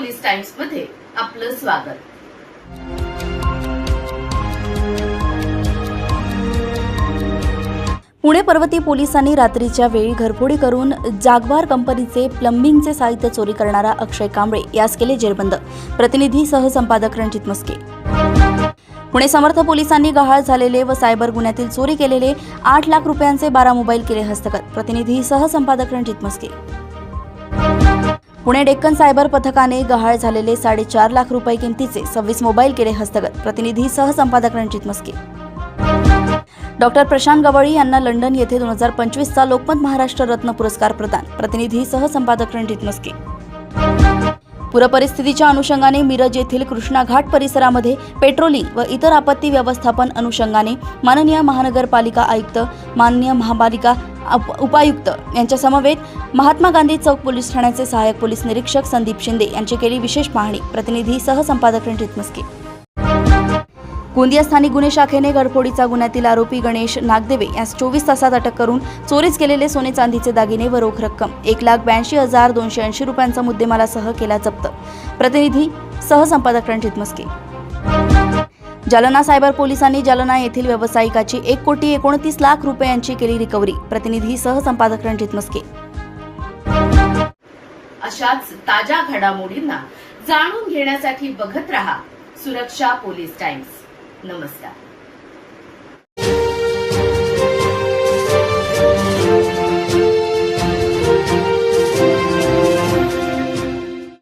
टाइम्समध्ये आपलं स्वागत. पुणे पर्वती पोलिसांनी रात्रीच्या वेळी घरफोडी करून जागवार कंपनीचे प्लंबिंगचे साहित्य चोरी करणारा अक्षय कांबळे यास केले जेरबंद. प्रतिनिधी सहसंपादक रणजित मस्के. पुणे समर्थ पोलिसांनी गहाळ झालेले व सायबर गुन्ह्यातील चोरी केलेले आठ लाख रुपयांचे बारा मोबाईल केले हस्तगत. प्रतिनिधी सहसंपादक रणजित मस्के. पुणे डेक्कन सायबर पथकाने गहाळ झालेले साडेचार लाख रुपये किमतीचे सव्वीस मोबाईल केले हस्तगत. प्रतिनिधी सहसंपादक रणजित मस्के. डॉक्टर प्रशांत गवळी यांना लंडन येथे दोन हजार पंचवीसचा लोकमत महाराष्ट्र रत्न पुरस्कार प्रदान. प्रतिनिधी सहसंपादक रणजित मस्के. पूरपरिस्थितीच्या अनुषंगाने मिरज येथील कृष्णा घाट परिसरामध्ये पेट्रोलिंग व इतर आपत्ती व्यवस्थापन अनुषंगाने माननीय महानगरपालिका आयुक्त माननीय महापालिका उपायुक्त यांच्या समवेत महात्मा गांधी चौक पोलीस ठाण्याचे सहाय्यक पोलीस निरीक्षक संदीप शिंदे यांची केली विशेष पाहणी. प्रतिनिधी सहसंपादक रणजित मस्के गोंदिया स्थानिक गुन्हे शाखेने घडफोडीचा गुन्ह्यातील आरोपी गणेश नागदेवे यास चोवीस तासात अटक करून चोरीस केलेले सोने चांदीचे दागिने व रोख रक्कम एक लाख ब्याऐंशी हजार दोनशे ऐंशी रुपयांचा मुद्देमालासह केला जप्त. प्रतिनिधी सहसंपादक रणजित मस्के जालना सायबर पोलिसांनी जालना येथील व्यावसायिकाची एक कोटी एकोणतीस लाख रुपयांची केली रिकव्हरी. प्रतिनिधी सहसंपादक रणजित मस्के. अशाच ताज्या घडामोडींना जाणून घेण्यासाठी बघत रहा सुरक्षा पोलीस टाइम्स. नमस्कार.